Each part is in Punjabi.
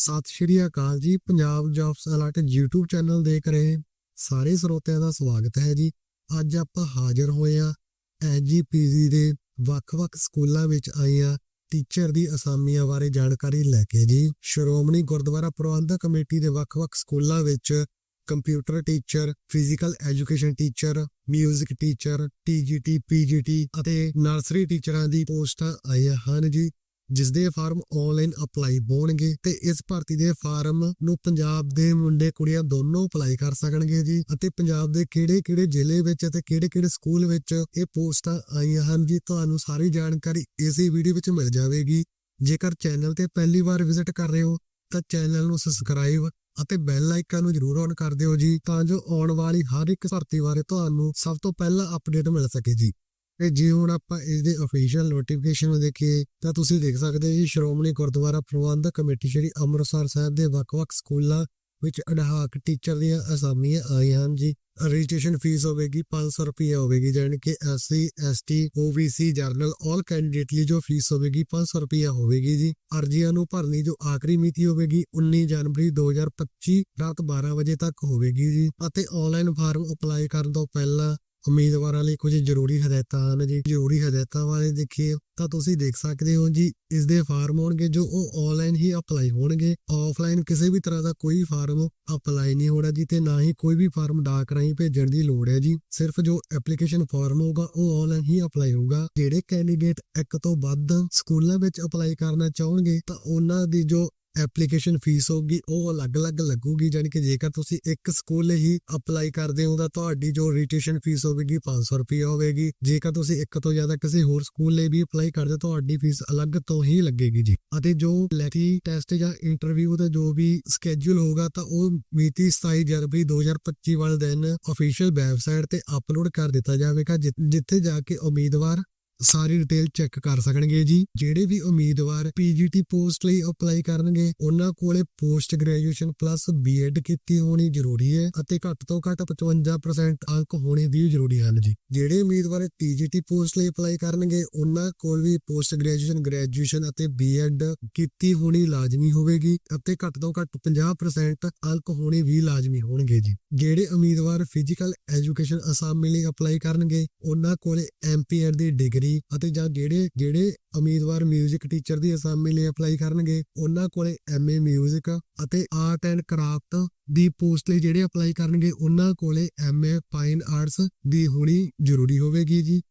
ਸਤਿ ਸ਼੍ਰੀ ਅਕਾਲ ਜੀ, Punjab jobs alert YouTube channel ਦੇਖ ਰਹੇ ਸਾਰੇ ਸਰੋਤਿਆਂ ਦਾ ਸਵਾਗਤ ਹੈ ਜੀ। ਅੱਜ ਆਪਾਂ ਹਾਜ਼ਰ ਹੋਏ ਆ ਐਜੀਪੀਜੀ ਦੇ ਵੱਖ-ਵੱਖ ਸਕੂਲਾਂ ਵਿੱਚ ਆਈਆਂ ਟੀਚਰ ਦੀ ਅਸਾਮੀਆਂ ਬਾਰੇ ਜਾਣਕਾਰੀ ਲੈ ਕੇ ਜੀ। ਸ਼੍ਰੋਮਣੀ ਗੁਰਦੁਆਰਾ ਪ੍ਰਬੰਧਕ ਕਮੇਟੀ ਦੇ ਵੱਖ-ਵੱਖ ਸਕੂਲਾਂ ਵਿੱਚ computer teacher, physical education teacher, music teacher TGT PGT ਅਤੇ ਨਰਸਰੀ ਟੀਚਰਾਂ ਦੀ ਪੋਸਟਾਂ ਆਈਆਂ ਹਨ ਜੀ। ਜਿਸ ਦੇ ਫਾਰਮ ਆਨਲਾਈਨ ਅਪਲਾਈ ਹੋਣਗੇ ਤੇ ਇਸ ਭਰਤੀ ਦੇ ਫਾਰਮ ਨੂੰ ਪੰਜਾਬ ਦੇ ਮੁੰਡੇ ਕੁੜੀਆਂ ਦੋਨੋਂ ਅਪਲਾਈ ਕਰ ਸਕਣਗੇ ਜੀ ਅਤੇ ਪੰਜਾਬ ਦੇ ਕਿਹੜੇ-ਕਿਹੜੇ ਜ਼ਿਲ੍ਹੇ ਵਿੱਚ ਅਤੇ ਕਿਹੜੇ-ਕਿਹੜੇ ਸਕੂਲ ਵਿੱਚ ਇਹ ਪੋਸਟਾਂ ਆਈਆਂ ਹਨ ਜੀ, ਤੁਹਾਨੂੰ ਸਾਰੀ ਜਾਣਕਾਰੀ ਇਸੇ ਵੀਡੀਓ ਵਿੱਚ ਮਿਲ ਜਾਵੇਗੀ। ਜੇਕਰ ਚੈਨਲ ਤੇ ਪਹਿਲੀ ਵਾਰ ਵਿਜ਼ਿਟ ਕਰ ਰਹੇ ਹੋ, ਤਾਂ ਚੈਨਲ ਨੂੰ ਸਬਸਕ੍ਰਾਈਬ ਅਤੇ ਬੈਲ ਆਈਕਨ ਨੂੰ ਜ਼ਰੂਰ ਔਨ ਕਰ ਦਿਓ ਜੀ, ਤਾਂ ਜੋ ਆਉਣ ਵਾਲੀ ਹਰ ਇੱਕ ਭਰਤੀ ਬਾਰੇ ਤੁਹਾਨੂੰ ਸਭ ਤੋਂ ਪਹਿਲਾਂ ਅਪਡੇਟ ਮਿਲ ਸਕੇ ਜੀ। ਤੇ ਜੇ ਹੁਣ ਆਪਾਂ ਇਸ ਦੇ ਅਫੀਸ਼ੀਅਲ ਨੋਟੀਫਿਕੇਸ਼ਨ ਨੂੰ ਦੇਖੀਏ, ਤਾਂ ਤੁਸੀਂ ਦੇਖ ਸਕਦੇ ਹੋ ਜੀ, ਸ਼੍ਰੋਮਣੀ ਗੁਰਦੁਆਰਾ ਪ੍ਰਬੰਧਕ ਕਮੇਟੀ ਸ਼੍ਰੀ ਅੰਮ੍ਰਿਤਸਰ ਸਾਹਿਬ ਦੇ ਵੱਖ-ਵੱਖ ਸਕੂਲਾਂ ਵਿੱਚ ਅਧਿਆਪਕ ਟੀਚਰ ਦੀਆਂ ਅਸਾਮੀਆਂ ਆਈਆਂ ਹਨ ਜੀ। ਰਜਿਸਟ੍ਰੇਸ਼ਨ ਫੀਸ ਹੋਵੇਗੀ 500 ਰੁਪਏ ਹੋਵੇਗੀ, ਜਾਣੀ ਕਿ SC ST OBC general all candidate ਲਈ ਜੋ ਫੀਸ ਹੋਵੇਗੀ 500 ਰੁਪਏ ਹੋਵੇਗੀ ਜੀ। ਅਰਜ਼ੀਆਂ ਨੂੰ ਭਰਨੀ ਜੋ ਆਖਰੀ ਮਿਤੀ ਹੋਵੇਗੀ 19 ਜਨਵਰੀ 2025 ਰਾਤ 12 ਵਜੇ ਤੱਕ ਹੋਵੇਗੀ ਜੀ। ਅਤੇ ਆਨਲਾਈਨ ਫਾਰਮ ਅਪਲਾਈ ਕਰਨ ਤੋਂ ਪਹਿਲਾਂ ਉਮੀਦਵਾਰਾਂ ਲਈ ਕੁਝ ਜ਼ਰੂਰੀ ਹਦਾਇਤਾਂ ਹਨ ਜੀ। ਜ਼ਰੂਰੀ ਹਦਾਇਤਾਂ ਬਾਰੇ ਦੇਖੀਏ ਤਾਂ ਤੁਸੀਂ ਦੇਖ ਸਕਦੇ ਹੋ ਜੀ ਇਸ ਦੇ ਫਾਰਮ ਹੋਣਗੇ ਜੋ ਉਹ ਆਨਲਾਈਨ ਹੀ ਅਪਲਾਈ ਹੋਣਗੇ। ਆਫਲਾਈਨ ਕਿਸੇ ਵੀ ਤਰ੍ਹਾਂ ਦਾ ਕੋਈ ਫਾਰਮ ਅਪਲਾਈ ਨਹੀਂ ਹੋਣਾ ਜੀ ਤੇ ਨਾ ਹੀ ਕੋਈ ਵੀ ਫਾਰਮ ਡਾਕ ਰਾਹੀਂ ਭੇਜਣ ਦੀ ਲੋੜ ਹੈ ਜੀ। ਸਿਰਫ ਜੋ ਐਪਲੀਕੇਸ਼ਨ ਫਾਰਮ ਹੋਊਗਾ, ਉਹ ਆਨਲਾਈਨ ਹੀ ਅਪਲਾਈ ਹੋਊਗਾ। ਜਿਹੜੇ ਕੈਂਡੀਡੇਟ ਇੱਕ ਤੋਂ ਵੱਧ ਸਕੂਲਾਂ ਵਿੱਚ ਅਪਲਾਈ ਕਰਨਾ ਚਾਹਣਗੇ ਤਾਂ ਉਹਨਾਂ ਦੀ ਜੋ ਐਪਲੀਕੇਸ਼ਨ ਫੀਸ ਹੋਗੀ ਉਹ ਅਲੱਗ-ਅਲੱਗ ਲੱਗੂਗੀ ਜਾਨੀ ਕਿ ਜੇਕਰ ਤੁਸੀਂ ਇੱਕ ਸਕੂਲ ਹੀ ਅਪਲਾਈ ਕਰਦੇ ਹੋ, ਤਾਂ ਤੁਹਾਡੀ ਜੋ ਰਜਿਸਟ੍ਰੇਸ਼ਨ ਫੀਸ ਹੋਵੇਗੀ 500 ਰੁਪਏ ਹੋਵੇਗੀ। ਜੇਕਰ ਤੁਸੀਂ ਇੱਕ ਤੋਂ ਜ਼ਿਆਦਾ ਕਿਸੇ ਹੋਰ ਸਕੂਲ ਲਈ ਵੀ ਅਪਲਾਈ ਕਰਦੇ ਹੋ, ਤੁਹਾਡੀ ਫੀਸ ਅਲੱਗ ਤੋਂ ਹੀ ਲੱਗੇਗੀ ਜੀ। ਅਤੇ ਜੋ ਲੈਟੀ ਟੈਸਟ ਜਾਂ ਇੰਟਰਵਿਊ ਦਾ ਜੋ ਵੀ ਸਕੇਜੂਲ ਹੋਗਾ ਤਾਂ ਉਹ ਮਿਤੀ 27 ਜਨਵਰੀ 2025 ਵਾਲੇ ਦਿਨ ਅਫੀਸ਼ੀਅਲ ਵੈਬਸਾਈਟ ਤੇ ਅਪਲੋਡ ਕਰ ਦਿੱਤਾ ਜਾਵੇਗਾ, ਜਿ- ਜਿੱਥੇ ਜਾ ਕੇ ਉਮੀਦਵਾਰ ਸਾਰੀ ਡਿਟੇਲ ਚੈੱਕ ਕਰ ਸਕਣਗੇ ਜੀ। ਜਿਹੜੇ ਵੀ ਉਮੀਦਵਾਰ ਪੀਜੀਟੀ ਪੋਸਟ ਲਈ ਅਪਲਾਈ ਕਰਨਗੇ, ਉਹਨਾਂ ਕੋਲੇ ਪੋਸਟ ਗ੍ਰੈਜੂਏਸ਼ਨ ਪਲੱਸ ਬੀਐਡ ਕੀਤੀ ਹੋਣੀ ਜ਼ਰੂਰੀ ਹੈ ਅਤੇ ਘੱਟ ਤੋਂ ਘੱਟ 55% ਅੰਕ ਹੋਣੇ ਵੀ ਜ਼ਰੂਰੀ ਹਨ ਜੀ। ਜਿਹੜੇ ਉਮੀਦਵਾਰ ਪੀਜੀਟੀ ਪੋਸਟ ਲਈ ਅਪਲਾਈ ਕਰਨਗੇ, ਉਹਨਾਂ ਕੋਲ ਵੀ ਪੋਸਟ ਗ੍ਰੈਜੂਏਸ਼ਨ ਗ੍ਰੈਜੂਏਸ਼ਨ ਅਤੇ ਬੀਐਡ ਕੀਤੀ ਹੋਣੀ ਲਾਜ਼ਮੀ ਹੋਵੇਗੀ ਅਤੇ ਘੱਟ ਤੋਂ ਘੱਟ 50% ਅੰਕ ਹੋਣੇ ਵੀ ਲਾਜ਼ਮੀ ਹੋਣਗੇ ਜੀ। ਜਿਹੜੇ ਉਮੀਦਵਾਰ ਫਿਜ਼ੀਕਲ ਐਜੂਕੇਸ਼ਨ ਅਸਾਮੀ ਲਈ ਅਪਲਾਈ ਕਰਨਗੇ, ਉਹਨਾਂ ਕੋਲੇ ਐਮਪੀਐਡ ਦੀ ਡਿਗਰੀ ਅਤੇ ਜਾਂ ਜਿਹੜੇ ਜਿਹੜੇ ਉਮੀਦਵਾਰ 뮤직 ਟੀਚਰ ਦੀ ਅਸਾਮੀ ਲਈ ਅਪਲਾਈ ਕਰਨਗੇ ਉਹਨਾਂ ਕੋਲੇ ਐਮਏ 뮤직 ਅਤੇ ਆਰਟ ਐਂਡ ਕਰਾਫਟ ਦੀ ਪੋਸਟ ਲਈ ਜਿਹੜੇ ਅਪਲਾਈ ਕਰਨਗੇ ਉਹਨਾਂ ਕੋਲੇ ਐਮਏ ਫਾਈਨ ਆਰਟਸ ਦੀ ਹੋਣੀ ਜ਼ਰੂਰੀ ਹੋਵੇਗੀ ਜੀ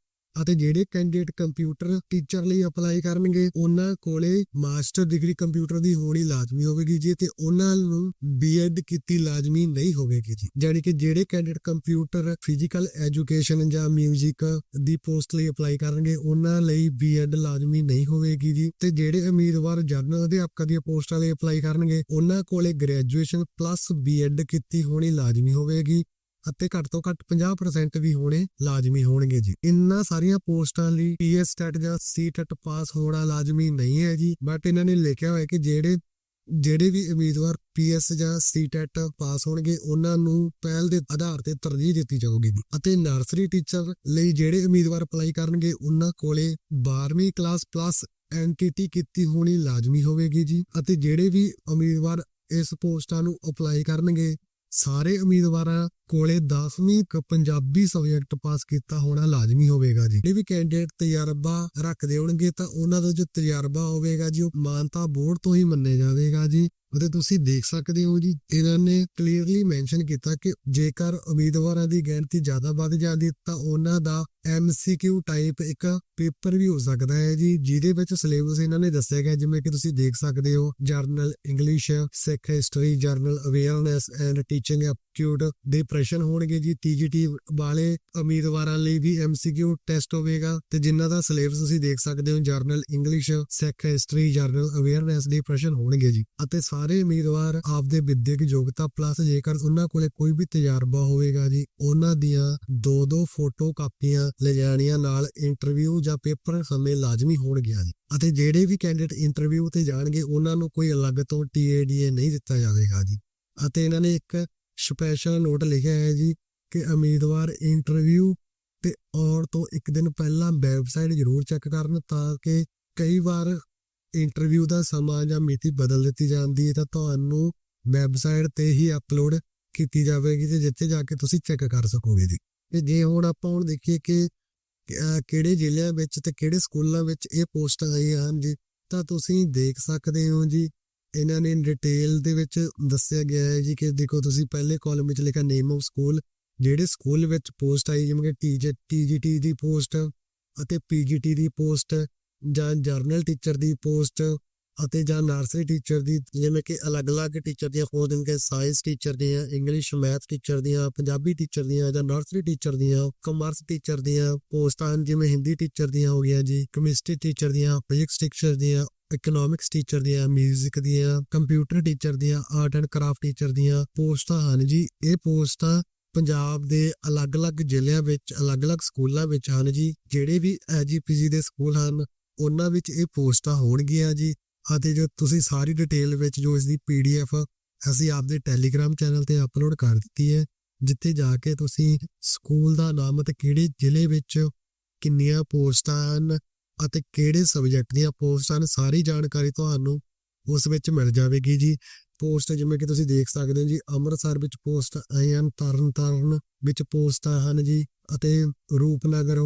ਅਤੇ ਜਿਹੜੇ ਕੈਂਡੀਡੇਟ ਕੰਪਿਊਟਰ ਟੀਚਰ ਲਈ ਅਪਲਾਈ ਕਰਨਗੇ, ਉਹਨਾਂ ਕੋਲੇ ਮਾਸਟਰ ਡਿਗਰੀ ਕੰਪਿਊਟਰ ਦੀ ਹੋਣੀ ਲਾਜ਼ਮੀ ਹੋਵੇਗੀ ਜੀ ਤੇ ਉਹਨਾਂ ਨੂੰ ਬੀਐਡ ਕੀਤੀ ਲਾਜ਼ਮੀ ਨਹੀਂ ਹੋਵੇਗੀ ਜੀ। ਜਾਣੀ ਕਿ ਜਿਹੜੇ ਕੈਂਡੀਡੇਟ ਕੰਪਿਊਟਰ ਫਿਜ਼ੀਕਲ ਐਜੂਕੇਸ਼ਨ ਜਾਂ ਮਿਊਜ਼ਿਕ ਦੀ ਪੋਸਟ ਲਈ ਅਪਲਾਈ ਕਰਨਗੇ, ਉਹਨਾਂ ਲਈ ਬੀਐਡ ਲਾਜ਼ਮੀ ਨਹੀਂ ਹੋਵੇਗੀ ਜੀ। ਤੇ ਜਿਹੜੇ ਉਮੀਦਵਾਰ ਜਨਰਲ ਅਧਿਆਪਕ ਦੀਆਂ ਪੋਸਟਾਂ ਲਈ ਅਪਲਾਈ ਕਰਨਗੇ, ਉਹਨਾਂ ਕੋਲੇ ਗ੍ਰੈਜੂਏਸ਼ਨ ਪਲੱਸ ਬੀਐਡ ਕੀਤੀ ਹੋਣੀ ਲਾਜ਼ਮੀ ਹੋਵੇਗੀ। ਅਤੇ ਘੱਟ ਤੋਂ ਘੱਟ 50% ਵੀ ਹੋਣੇ ਲਾਜ਼ਮੀ ਹੋਣਗੇ ਜੀ ਇਨ੍ਹਾਂ ਸਾਰੀਆਂ ਪੋਸਟਾਂ ਲਈ ਪੀਐਸ ਸਟੈਟ ਜਾਂ ਸੀਟੈਟ ਪਾਸ ਹੋਣਾ ਲਾਜ਼ਮੀ ਨਹੀਂ ਹੈ ਜੀ ਬਟ ਇਹਨਾਂ ਨੇ ਲਿਖਿਆ ਹੋਇਆ ਕਿ ਜਿਹੜੇ ਜਿਹੜੇ ਵੀ ਉਮੀਦਵਾਰ ਪੀਐਸ ਜਾਂ ਸੀਟੈਟ ਪਾਸ ਹੋਣਗੇ, ਉਹਨਾਂ ਨੂੰ ਪਹਿਲ ਦੇ ਆਧਾਰ ਤੇ ਤਰਜੀਹ ਦਿੱਤੀ ਜਾਊਗੀ ਜੀ। ਅਤੇ ਨਰਸਰੀ ਟੀਚਰ ਲਈ ਜਿਹੜੇ ਉਮੀਦਵਾਰ ਅਪਲਾਈ ਕਰਨਗੇ, ਉਹਨਾਂ ਕੋਲੇ 12ਵੀਂ ਕਲਾਸ ਪਲੱਸ ਐਨਟੀਟੀ ਕੀਤੀ ਹੋਣੀ ਲਾਜ਼ਮੀ ਹੋਵੇਗੀ ਜੀ ਅਤੇ ਜਿਹੜੇ ਵੀ ਉਮੀਦਵਾਰ ਇਸ ਪੋਸਟਾਂ ਨੂੰ ਅਪਲਾਈ ਕਰਨਗੇ, ਸਾਰੇ ਉਮੀਦਵਾਰਾਂ ਕੋਲੇ 10ਵੀਂ ਕ ਪੰਜਾਬੀ ਸਬਜੈਕਟ ਪਾਸ ਕੀਤਾ ਹੋਣਾ ਲਾਜ਼ਮੀ ਹੋਵੇਗਾ ਜੀ। ਜਿਹੜੇ ਵੀ ਕੈਂਡੀਡੇਟ ਤਜਰਬਾ ਰੱਖਦੇ ਹੋਣਗੇ ਤਾਂ ਉਹਨਾਂ ਦਾ ਜੋ ਤਜਰਬਾ ਹੋਵੇਗਾ ਜੀ, ਉਹ ਮਾਨਤਾ ਬੋਰਡ ਤੋਂ ਹੀ ਮੰਨਿਆ ਜਾਵੇਗਾ ਜੀ। ਅਤੇ ਤੁਸੀਂ ਦੇਖ ਸਕਦੇ ਹੋ ਜੀ, ਇਹਨਾਂ ਨੇ ਕਲੀਅਰਲੀ ਮੈਂਸ਼ਨ ਕੀਤਾ ਕਿ ਜੇਕਰ ਉਮੀਦਵਾਰਾਂ ਦੀ ਗਿਣਤੀ ਜ਼ਿਆਦਾ ਵੱਧ ਜਾਂਦੀ ਤਾਂ ਉਹਨਾਂ ਦਾ MCQ ਟਾਈਪ ਇੱਕ ਪੇਪਰ ਵੀ ਹੋ ਸਕਦਾ ਹੈ ਜੀ, ਜਿਹਦੇ ਵਿੱਚ ਸਿਲੇਬਸ ਇਹਨਾਂ ਨੇ ਦੱਸਿਆ ਗਿਆ, ਜਿਵੇਂ ਕਿ ਤੁਸੀਂ ਦੇਖ ਸਕਦੇ ਹੋ general English Sikh history general awareness and teaching aptitude ਦੇ ਪ੍ਰਸ਼ਨ ਹੋਣਗੇ ਜੀ। TGT ਵਾਲੇ ਉਮੀਦਵਾਰਾਂ ਲਈ ਵੀ MCQ ਟੈਸਟ ਹੋਵੇਗਾ ਤੇ ਜਿਨ੍ਹਾਂ ਦਾ ਸਿਲੇਬਸ ਤੁਸੀਂ ਦੇਖ ਸਕਦੇ ਹੋ general English Sikh history general awareness ਦੇ ਪ੍ਰਸ਼ਨ ਹੋਣਗੇ ਜੀ। ਅਤੇ ਸਾਰੇ ਉਮੀਦਵਾਰ ਆਪਦੇ ਵਿਦਿਅਕ ਯੋਗਤਾ ਪਲੱਸ ਜੇਕਰ ਉਹਨਾਂ ਕੋਲੇ ਕੋਈ ਵੀ ਤਜਰਬਾ ਹੋਵੇਗਾ ਜੀ, ਉਹਨਾਂ ਦੀਆਂ ਦੋ ਦੋ ਫੋਟੋ ਕਾਪੀਆਂ ਲਿਜਾਣੀਆਂ ਨਾਲ ਇੰਟਰਵਿਊ ਜਾਂ ਪੇਪਰ ਸਮੇਂ ਲਾਜ਼ਮੀ ਹੋਣਗੀਆਂ ਜੀ। ਅਤੇ ਜਿਹੜੇ ਵੀ ਕੈਂਡੀਡੇਟ ਇੰਟਰਵਿਊ ਤੇ ਜਾਣਗੇ, ਉਹਨਾਂ ਨੂੰ ਕੋਈ ਅਲੱਗ ਤੋਂ TADA ਨਹੀਂ ਦਿੱਤਾ ਜਾਵੇਗਾ ਜੀ। ਅਤੇ ਇਹਨਾਂ ਨੇ ਇੱਕ ਸਪੈਸ਼ਲ ਨੋਟ ਲਿਖਿਆ ਹੈ ਜੀ ਕਿ ਉਮੀਦਵਾਰ ਇੰਟਰਵਿਊ ਤੇ ਆਉਣ ਤੋਂ ਇੱਕ ਦਿਨ ਪਹਿਲਾਂ ਵੈਬਸਾਈਟ ਜ਼ਰੂਰ ਚੈੱਕ ਕਰਨ ਤਾਂ ਕਿ ਕਈ ਵਾਰ ਇੰਟਰਵਿਊ ਦਾ ਸਮਾਂ ਜਾਂ ਮਿਤੀ ਬਦਲ ਦਿੱਤੀ ਜਾਂਦੀ ਹੈ ਤਾਂ ਤੁਹਾਨੂੰ ਵੈਬਸਾਈਟ ਤੇ ਹੀ ਅਪਲੋਡ ਕੀਤੀ ਜਾਵੇਗੀ ਤੇ ਜਿੱਥੇ ਜਾ ਕੇ ਤੁਸੀਂ ਚੈੱਕ ਕਰ ਸਕੋਗੇ ਜੀ। ਤੇ ਜੇ ਹੁਣ ਆਪਾਂ ਹੁਣ ਦੇਖੀਏ ਕਿ ਕਿਹੜੇ ਜ਼ਿਲ੍ਹਿਆਂ ਵਿੱਚ ਤੇ ਕਿਹੜੇ ਸਕੂਲਾਂ ਵਿੱਚ ਇਹ ਪੋਸਟਾਂ ਆਈਆਂ ਹਨ ਜੀ, ਤਾਂ ਤੁਸੀਂ ਦੇਖ ਸਕਦੇ ਹੋ ਜੀ ਇਹਨਾਂ ਨੇ ਡਿਟੇਲ ਦੇ ਵਿੱਚ ਦੱਸਿਆ ਗਿਆ ਹੈ ਜੀ ਕਿ ਦੇਖੋ ਤੁਸੀਂ ਪਹਿਲੇ ਕਾਲਮ ਵਿੱਚ ਲਿਖਿਆ ਨੇਮ ਆਫ ਸਕੂਲ ਜਿਹੜੇ ਸਕੂਲ ਵਿੱਚ ਪੋਸਟ ਆਈ ਜਿਵੇਂ ਕਿ ਟੀਜੇ ਟੀਜੀਟੀ ਦੀ ਪੋਸਟ ਅਤੇ ਪੀਜੀਟੀ ਦੀ ਪੋਸਟ ਜਾਂ ਜਰਨਲ ਟੀਚਰ ਦੀ ਪੋਸਟ ਅਤੇ ਜਾਂ ਨਰਸਰੀ ਟੀਚਰ ਦੀ ਜਿਵੇਂ ਕਿ ਅਲੱਗ-ਅਲੱਗ ਟੀਚਰ ਦੀਆਂ ਹੋ ਜਿਵੇਂ ਕਿ ਸਾਇੰਸ ਟੀਚਰ ਦੀਆਂ ਇੰਗਲਿਸ਼ ਮੈਥ ਟੀਚਰ ਦੀਆਂ ਪੰਜਾਬੀ ਟੀਚਰ ਦੀਆਂ ਜਾਂ ਨਰਸਰੀ ਟੀਚਰ ਦੀਆਂ ਕਮਰਸ ਟੀਚਰ ਦੀਆਂ ਪੋਸਟਾਂ ਹਨ, ਜਿਵੇਂ ਹਿੰਦੀ ਟੀਚਰ ਦੀਆਂ ਹੋ ਗਈਆਂ ਜੀ ਕੈਮਿਸਟਰੀ ਟੀਚਰ ਦੀਆਂ ਫਿਜ਼ਿਕਸ ਟੀਚਰ ਦੀਆਂ ਇਕਨੋਮਿਕਸ ਟੀਚਰ ਦੀਆਂ 뮤직 ਦੀਆਂ ਕੰਪਿਊਟਰ ਟੀਚਰ ਦੀਆਂ ਆਰਟ ਐਂਡ ਕਰਾਫਟ ਟੀਚਰ ਦੀਆਂ ਪੋਸਟਾਂ ਹਨ ਜੀ। ਇਹ ਪੋਸਟਾਂ ਪੰਜਾਬ ਦੇ ਅਲੱਗ-ਅਲੱਗ ਜ਼ਿਲ੍ਹਿਆਂ ਵਿੱਚ, ਅਲੱਗ-ਅਲੱਗ ਸਕੂਲਾਂ ਵਿੱਚ ਹਨ ਜੀ। ਜਿਹੜੇ ਵੀ ਐਜੀਪੀਜੀ ਦੇ ਸਕੂਲ ਹਨ, ਉਹਨਾਂ ਵਿੱਚ ਇਹ ਪੋਸਟਾਂ ਹੋਣਗੀਆਂ ਜੀ। ਅਤੇ ਜੋ ਤੁਸੀਂ ਸਾਰੀ ਡਿਟੇਲ ਵਿੱਚ ਜੋ ਇਸ ਦੀ ਪੀਡੀਐਫ ਅਸੀਂ ਆਪਦੇ ਟੈਲੀਗ੍ਰਾਮ ਚੈਨਲ ਤੇ ਅਪਲੋਡ ਕਰ ਦਿੱਤੀ ਹੈ, ਜਿੱਥੇ ਜਾ ਕੇ ਤੁਸੀਂ ਸਕੂਲ ਦਾ ਨਾਮ ਅਤੇ ਕਿਹੜੇ ਜ਼ਿਲ੍ਹੇ ਵਿੱਚ ਕਿੰਨੀਆਂ ਪੋਸਟਾਂ ਹਨ ਅਤੇ ਕਿਹੜੇ ਸਬਜੈਕਟ ਦੀਆਂ ਪੋਸਟਾਂ ਹਨ, ਸਾਰੀ ਜਾਣਕਾਰੀ ਤੁਹਾਨੂੰ ਉਸ ਵਿੱਚ ਮਿਲ ਜਾਵੇਗੀ ਜੀ। ਪੋਸਟ ਜਿਵੇਂ ਕਿ ਤੁਸੀਂ ਦੇਖ ਸਕਦੇ ਹੋ ਜੀ, ਅੰਮ੍ਰਿਤਸਰ ਵਿੱਚ ਪੋਸਟ ਆਈਆਂ ਹਨ ਤਰਨ ਵਿੱਚ ਪੋਸਟਾਂ ਹਨ ਜੀ ਅਤੇ ਰੂਪਨਗਰ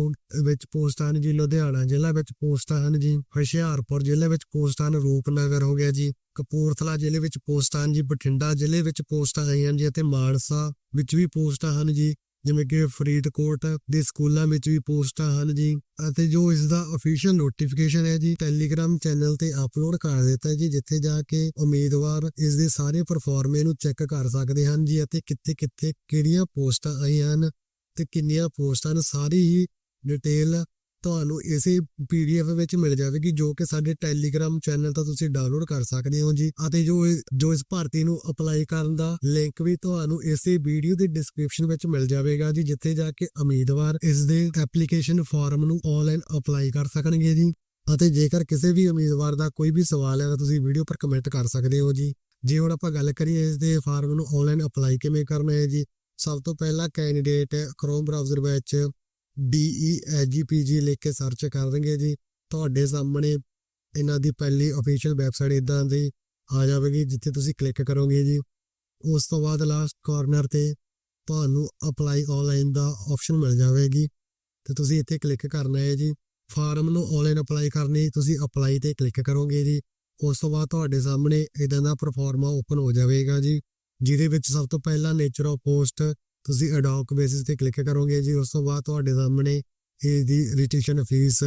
ਵਿੱਚ ਪੋਸਟਾਂ ਹਨ ਜੀ, ਲੁਧਿਆਣਾ ਜ਼ਿਲ੍ਹਾ ਵਿੱਚ ਪੋਸਟਾਂ ਹਨ ਜੀ, ਹੁਸ਼ਿਆਰਪੁਰ ਜ਼ਿਲ੍ਹੇ ਵਿੱਚ ਪੋਸਟਾਂ ਹਨ, ਰੂਪਨਗਰ ਹੋ ਗਿਆ ਜੀ, ਕਪੂਰਥਲਾ ਜ਼ਿਲ੍ਹੇ ਵਿੱਚ ਪੋਸਟਾਂ ਹਨ ਜੀ, ਬਠਿੰਡਾ ਜ਼ਿਲ੍ਹੇ ਵਿੱਚ ਪੋਸਟਾਂ ਆਈਆਂ ਜੀ ਅਤੇ ਮਾਨਸਾ ਵਿੱਚ ਵੀ ਪੋਸਟਾਂ ਹਨ ਜੀ। ਜਿਵੇਂ ਕਿ ਫਰੀਦਕੋਟ ਦੇ ਸਕੂਲਾਂ ਵਿੱਚ ਵੀ ਪੋਸਟਾਂ ਹਨ ਜੀ ਅਤੇ ਜੋ ਇਸ ਦਾ ਅਫੀਸ਼ੀਅਲ ਨੋਟੀਫਿਕੇਸ਼ਨ ਹੈ ਜੀ ਟੈਲੀਗ੍ਰਾਮ ਚੈਨਲ ਤੇ ਅਪਲੋਡ ਕਰ ਦਿੱਤਾ ਜੀ, ਜਿੱਥੇ ਜਾ ਕੇ ਉਮੀਦਵਾਰ ਇਸ ਦੇ ਸਾਰੇ ਪਰਫਾਰਮੇ ਨੂੰ ਚੈੱਕ ਕਰ ਸਕਦੇ ਹਨ ਜੀ ਅਤੇ ਕਿੱਥੇ ਕਿੱਥੇ ਕਿਹੜੀਆਂ ਪੋਸਟਾਂ ਆਈਆਂ ਹਨ ਤੇ ਕਿੰਨੀਆਂ ਪੋਸਟਾਂ ਨੇ ਸਾਰੀ ਹੀ ਡਿਟੇਲ ਤੁਹਾਨੂੰ ਇਸੇ ਪੀਡੀਐਫ ਵਿੱਚ ਮਿਲ ਜਾਵੇਗੀ, ਜੋ ਕਿ ਸਾਡੇ ਟੈਲੀਗ੍ਰਾਮ ਚੈਨਲ ਤੋਂ ਤੁਸੀਂ ਡਾਊਨਲੋਡ ਕਰ ਸਕਦੇ ਹੋ ਜੀ। ਅਤੇ ਜੋ ਜੋ ਇਸ ਭਰਤੀ ਨੂੰ ਅਪਲਾਈ ਕਰਨ ਦਾ ਲਿੰਕ ਵੀ ਤੁਹਾਨੂੰ ਇਸੇ ਵੀਡੀਓ ਦੀ ਡਿਸਕ੍ਰਿਪਸ਼ਨ ਵਿੱਚ ਮਿਲ ਜਾਵੇਗਾ ਜੀ, ਜਿੱਥੇ ਜਾ ਕੇ ਉਮੀਦਵਾਰ ਇਸ ਦੇ ਐਪਲੀਕੇਸ਼ਨ ਫਾਰਮ ਨੂੰ ਆਨਲਾਈਨ ਅਪਲਾਈ ਕਰ ਸਕਣਗੇ ਜੀ। ਅਤੇ ਜੇਕਰ ਕਿਸੇ ਵੀ ਉਮੀਦਵਾਰ ਦਾ ਕੋਈ ਵੀ ਸਵਾਲ ਹੈ ਤਾਂ ਤੁਸੀਂ ਵੀਡੀਓ ਪਰ ਕਮੈਂਟ ਕਰ ਸਕਦੇ ਹੋ ਜੀ। ਜੇ ਹੁਣ ਆਪਾਂ ਗੱਲ ਕਰੀਏ ਇਸ ਦੇ ਫਾਰਮ ਨੂੰ ਆਨਲਾਈਨ ਅਪਲਾਈ ਕਿਵੇਂ ਕਰਨਾ ਹੈ ਜੀ, ਸਭ ਤੋਂ ਪਹਿਲਾਂ ਕੈਂਡੀਡੇਟ ਕ੍ਰੋਮ ਬ੍ਰਾਊਜ਼ਰ ਵਿੱਚ DEAGPG ਲਿਖ ਕੇ ਸਰਚ ਕਰਨਗੇ ਜੀ। ਤੁਹਾਡੇ ਸਾਹਮਣੇ ਇਹਨਾਂ ਦੀ ਪਹਿਲੀ ਅਫੀਸ਼ੀਅਲ ਵੈਬਸਾਈਟ ਇਦਾਂ ਦੀ ਆ ਜਾਵੇਗੀ, ਜਿੱਥੇ ਤੁਸੀਂ ਕਲਿੱਕ ਕਰੋਗੇ ਜੀ। ਉਸ ਤੋਂ ਬਾਅਦ ਲਾਸਟ ਕਾਰਨਰ ਤੇ ਤੁਹਾਨੂੰ ਅਪਲਾਈ ਆਨਲਾਈਨ ਦਾ ਆਪਸ਼ਨ ਮਿਲ ਜਾਵੇਗੀ। ਤੇ ਤੁਸੀਂ ਇੱਥੇ ਕਲਿੱਕ ਕਰਨਾ ਹੈ ਜੀ। ਫਾਰਮ ਨੂੰ ਆਨਲਾਈਨ ਅਪਲਾਈ ਕਰਨੀ, ਤੁਸੀਂ ਅਪਲਾਈ ਤੇ ਕਲਿੱਕ ਕਰੋਗੇ ਜੀ। ਉਸ ਤੋਂ ਬਾਅਦ ਤੁਹਾਡੇ ਸਾਹਮਣੇ ਇਦਾਂ ਦਾ ਪਰਫਾਰਮਾ ਓਪਨ ਹੋ ਜਾਵੇਗਾ ਜੀ। ਜਿਹਦੇ ਵਿੱਚ ਸਭ ਤੋਂ ਪਹਿਲਾਂ ਨੇਚਰ ਆਫ ਪੋਸਟ ਤੁਸੀਂ ਅਡੌਕ ਬੇਸਿਸ ਤੇ ਕਲਿੱਕ ਕਰੋਗੇ ਜੀ, ਉਸ ਤੋਂ ਬਾਅਦ ਤੁਹਾਡੇ ਸਾਹਮਣੇ ਇਸ ਦੀ ਰਜਿਸਟ੍ਰੇਸ਼ਨ ਫੀਸ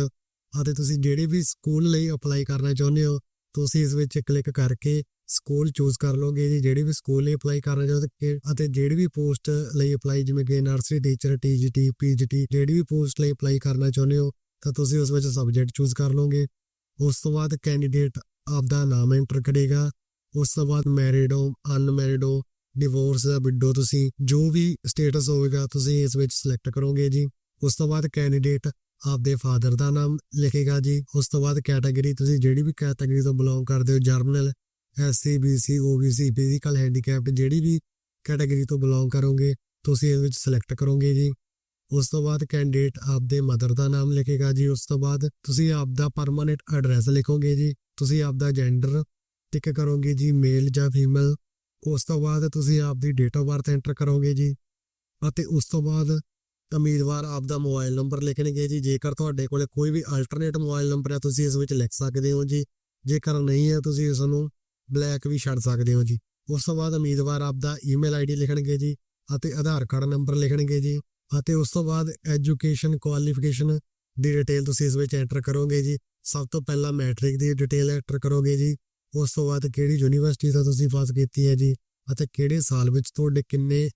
ਅਤੇ ਤੁਸੀਂ ਜਿਹੜੇ ਵੀ ਸਕੂਲ ਲਈ ਅਪਲਾਈ ਕਰਨਾ ਚਾਹੁੰਦੇ ਹੋ, ਤੁਸੀਂ ਇਸ ਵਿੱਚ ਕਲਿੱਕ ਕਰਕੇ ਸਕੂਲ ਚੂਜ਼ ਕਰ ਲਓਗੇ ਜੀ। ਜਿਹੜੇ ਵੀ ਸਕੂਲ ਲਈ ਅਪਲਾਈ ਕਰਨਾ ਚਾਹੁੰਦੇ ਅਤੇ ਜਿਹੜੀ ਵੀ ਪੋਸਟ ਲਈ ਅਪਲਾਈ ਜਿਵੇਂ ਕਿ ਨਰਸਰੀ ਟੀਚਰ ਟੀਜੀਟੀ ਪੀਜੀਟੀ ਜਿਹੜੀ ਵੀ ਪੋਸਟ ਲਈ ਅਪਲਾਈ ਕਰਨਾ ਚਾਹੁੰਦੇ ਹੋ, ਤਾਂ ਤੁਸੀਂ ਉਸ ਵਿੱਚ ਸਬਜੈਕਟ ਚੂਜ਼ ਕਰ ਲਓਗੇ। ਉਸ ਤੋਂ ਬਾਅਦ ਕੈਂਡੀਡੇਟ ਆਪਦਾ ਨਾਮ ਐਂਟਰ ਕਰੇਗਾ। ਉਸ ਤੋਂ ਬਾਅਦ ਮੈਰਿਡ ਹੋ ਅਨਮੈਰਿਡ ਹੋ ਡਿਵੋਰਸ ਦਾ ਵਿਡੋ ਤੁਸੀਂ ਜੋ ਵੀ ਸਟੇਟਸ ਹੋਵੇਗਾ ਤੁਸੀਂ ਇਸ ਵਿੱਚ ਸਿਲੈਕਟ ਕਰੋਗੇ ਜੀ। ਉਸ ਤੋਂ ਬਾਅਦ ਕੈਂਡੀਡੇਟ ਆਪਦੇ ਫਾਦਰ ਦਾ ਨਾਮ ਲਿਖੇਗਾ ਜੀ। ਉਸ ਤੋਂ ਬਾਅਦ ਕੈਟਾਗਰੀ ਤੁਸੀਂ ਜਿਹੜੀ ਵੀ ਕੈਟਾਗਰੀ ਤੋਂ ਬਿਲੋਂਗ ਕਰਦੇ ਹੋ general SC BC OBC physical handicapped ਜਿਹੜੀ ਵੀ ਕੈਟਾਗਰੀ ਤੋਂ ਬਿਲੋਂਗ ਕਰੋਗੇ, ਤੁਸੀਂ ਇਸ ਵਿੱਚ ਸਿਲੈਕਟ ਕਰੋਗੇ ਜੀ। ਉਸ ਤੋਂ ਬਾਅਦ ਕੈਂਡੀਡੇਟ ਆਪਦੇ ਮਦਰ ਦਾ ਨਾਮ ਲਿਖੇਗਾ ਜੀ। ਉਸ ਤੋਂ ਬਾਅਦ ਤੁਸੀਂ ਆਪਦਾ ਪਰਮਾਨੈਂਟ ਐਡਰੈਸ ਲਿਖੋਗੇ ਜੀ। ਤੁਸੀਂ ਆਪਦਾ ਜੈਂਡਰ ਟਿਕ ਕਰੋਗੇ ਜੀ ਮੇਲ ਜਾਂ ਫੀਮੇਲ ਉਸ ਤੋਂ ਬਾਅਦ ਤੁਸੀਂ ਆਪਦੀ ਡੇਟ ਆਫ ਬਰਥ ਐਂਟਰ ਕਰੋਗੇ ਜੀ ਅਤੇ ਉਸ ਤੋਂ ਬਾਅਦ ਉਮੀਦਵਾਰ ਆਪਦਾ ਮੋਬਾਈਲ ਨੰਬਰ ਲਿਖਣਗੇ ਜੀ। ਜੇਕਰ ਤੁਹਾਡੇ ਕੋਲੇ ਕੋਈ ਵੀ ਅਲਟਰਨੇਟ ਮੋਬਾਈਲ ਨੰਬਰ ਹੈ ਤੁਸੀਂ ਇਸ ਵਿੱਚ ਲਿਖ ਸਕਦੇ ਹੋ ਜੀ। ਜੇਕਰ ਨਹੀਂ ਹੈ, ਤੁਸੀਂ ਇਸ ਨੂੰ ਬਲੈਕ ਵੀ ਛੱਡ ਸਕਦੇ ਹੋ ਜੀ। ਉਸ ਤੋਂ ਬਾਅਦ ਉਮੀਦਵਾਰ ਆਪਦਾ ਈਮੇਲ ਆਈਡੀ ਲਿਖਣਗੇ ਜੀ ਅਤੇ ਆਧਾਰ ਕਾਰਡ ਨੰਬਰ ਲਿਖਣਗੇ ਜੀ ਅਤੇ ਉਸ ਤੋਂ ਬਾਅਦ ਐਜੂਕੇਸ਼ਨ ਕੁਆਲੀਫਿਕੇਸ਼ਨ ਦੀ ਡਿਟੇਲ ਤੁਸੀਂ ਇਸ ਵਿੱਚ ਐਂਟਰ ਕਰੋਗੇ ਜੀ। ਸਭ ਤੋਂ ਪਹਿਲਾਂ ਮੈਟ੍ਰਿਕ ਦੀ ਡਿਟੇਲ ਐਂਟਰ ਕਰੋਗੇ ਜੀ ਉਸ ਤੋਂ ਬਾਅਦ ਕਿਹੜੀ ਯੂਨੀਵਰਸਿਟੀ ਤੋਂ ਤੁਸੀਂ ਪਾਸ ਕੀਤੀ ਹੈ ਜੀ? ਅਤੇ ਕਿਹੜੇ ਸਾਲ ਵਿੱਚ ਤੁਹਾਡੇ ਕਿੰਨੇ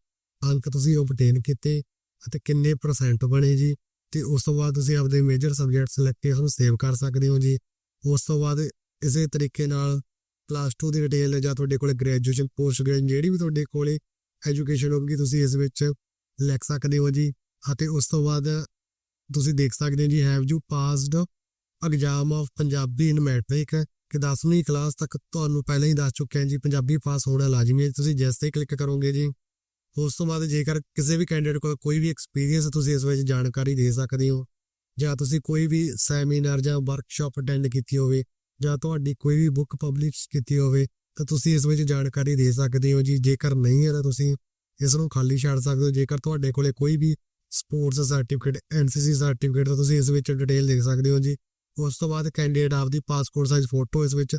ਅੰਕ ਤੁਸੀਂ ਓਬਟੇਨ ਕੀਤੇ? ਅਤੇ ਕਿੰਨੇ ਪਰਸੈਂਟ ਬਣੇ ਜੀ? ਤੇ ਉਸ ਤੋਂ ਬਾਅਦ ਤੁਸੀਂ ਆਪਦੇ ਮੇਜਰ ਸਬਜੈਕਟਸ ਲੈ ਕੇ ਉਸਨੂੰ ਸੇਵ ਕਰ ਸਕਦੇ ਹੋ ਜੀ। ਉਸ ਤੋਂ ਬਾਅਦ ਇਸੇ ਤਰੀਕੇ ਨਾਲ ਪਲੱਸ 2 ਦੀ ਡਿਟੇਲ ਜਾਂ ਤੁਹਾਡੇ ਕੋਲੇ ਗ੍ਰੈਜੂਏਸ਼ਨ ਪੋਸਟ ਗ੍ਰੈਜੂਏਸ਼ਨ ਜਿਹੜੀ ਵੀ ਤੁਹਾਡੇ ਕੋਲੇ ਐਜੂਕੇਸ਼ਨ ਹੋਊਗੀ, ਤੁਸੀਂ ਇਸ ਵਿੱਚ ਲਿਖ ਸਕਦੇ ਹੋ ਜੀ। ਅਤੇ ਉਸ ਤੋਂ ਬਾਅਦ ਤੁਸੀਂ ਦੇਖ ਸਕਦੇ ਹੋ ਜੀ have you passed exam of Punjabi in matric ਕਿ 10ਵੀਂ ਕਲਾਸ ਤੱਕ ਤੁਹਾਨੂੰ ਪਹਿਲਾਂ ਹੀ ਦੱਸ ਚੁੱਕੇ ਹਾਂ ਜੀ, ਪੰਜਾਬੀ ਪਾਸ ਹੋਣਾ ਲਾਜ਼ਮੀ ਹੈ ਤੁਸੀਂ ਜਿਸ ਤੇ ਕਲਿੱਕ ਕਰੋਗੇ ਜੀ, ਉਸ ਤੋਂ ਬਾਅਦ ਜੇਕਰ ਕਿਸੇ ਵੀ ਕੈਂਡੀਡੇਟ ਕੋਲ ਕੋਈ ਵੀ ਐਕਸਪੀਰੀਅੰਸ ਤੁਸੀਂ ਇਸ ਵਿੱਚ ਜਾਣਕਾਰੀ ਦੇ ਸਕਦੇ ਹੋ, ਜਾਂ ਤੁਸੀਂ ਕੋਈ ਵੀ ਸੈਮੀਨਾਰ ਜਾਂ ਵਰਕਸ਼ਾਪ ਅਟੈਂਡ ਕੀਤੀ ਹੋਵੇ, ਜਾਂ ਤੁਹਾਡੀ ਕੋਈ ਵੀ ਬੁੱਕ ਪਬਲਿਸ਼ ਕੀਤੀ ਹੋਵੇ, ਤਾਂ ਤੁਸੀਂ ਇਸ ਵਿੱਚ ਜਾਣਕਾਰੀ ਦੇ ਸਕਦੇ ਹੋ ਜੀ। ਜੇਕਰ ਨਹੀਂ ਹੈ ਤਾਂ ਤੁਸੀਂ ਇਸ ਨੂੰ ਖਾਲੀ ਛੱਡ ਸਕਦੇ ਹੋ। ਜੇਕਰ ਤੁਹਾਡੇ ਕੋਲੇ ਕੋਈ ਵੀ ਸਪੋਰਟਸ ਸਰਟੀਫਿਕੇਟ ਐਨਸੀਸੀ ਸਰਟੀਫਿਕੇਟ ਤਾਂ ਤੁਸੀਂ ਇਸ ਵਿੱਚ ਡਿਟੇਲ ਦੇਖ ਸਕਦੇ ਹੋ ਜੀ। ਉਸ ਤੋਂ ਬਾਅਦ ਕੈਂਡੀਡੇਟ ਆਪਦੀ ਪਾਸਪੋਰਟ ਸਾਈਜ਼ ਫੋਟੋ ਇਸ ਵਿੱਚ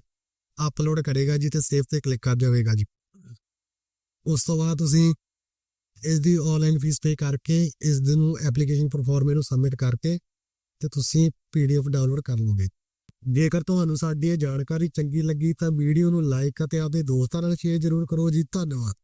ਅਪਲੋਡ ਕਰੇਗਾ ਜੀ ਤੇ ਸੇਵ ਤੇ ਕਲਿੱਕ ਕਰ ਜਾਵੇਗਾ ਜੀ। ਉਸ ਤੋਂ ਬਾਅਦ ਤੁਸੀਂ ਇਸ ਦੀ ਆਨਲਾਈਨ ਫੀਸ ਪੇ ਕਰਕੇ ਇਸ ਦੇ ਨੂੰ ਐਪਲੀਕੇਸ਼ਨ ਪਰਫਾਰਮੇ ਨੂੰ ਸਬਮਿਟ ਕਰਕੇ ਤੇ ਤੁਸੀਂ ਪੀਡੀਐਫ ਡਾਊਨਲੋਡ ਕਰ ਲਓਗੇ। ਜੇਕਰ ਤੁਹਾਨੂੰ ਸਾਡੀ ਇਹ ਜਾਣਕਾਰੀ ਚੰਗੀ ਲੱਗੀ ਤਾਂ ਵੀਡੀਓ ਨੂੰ ਲਾਈਕ ਅਤੇ ਆਪਦੇ ਦੋਸਤਾਂ ਨਾਲ ਸ਼ੇਅਰ ਜ਼ਰੂਰ ਕਰੋ ਜੀ। ਧੰਨਵਾਦ।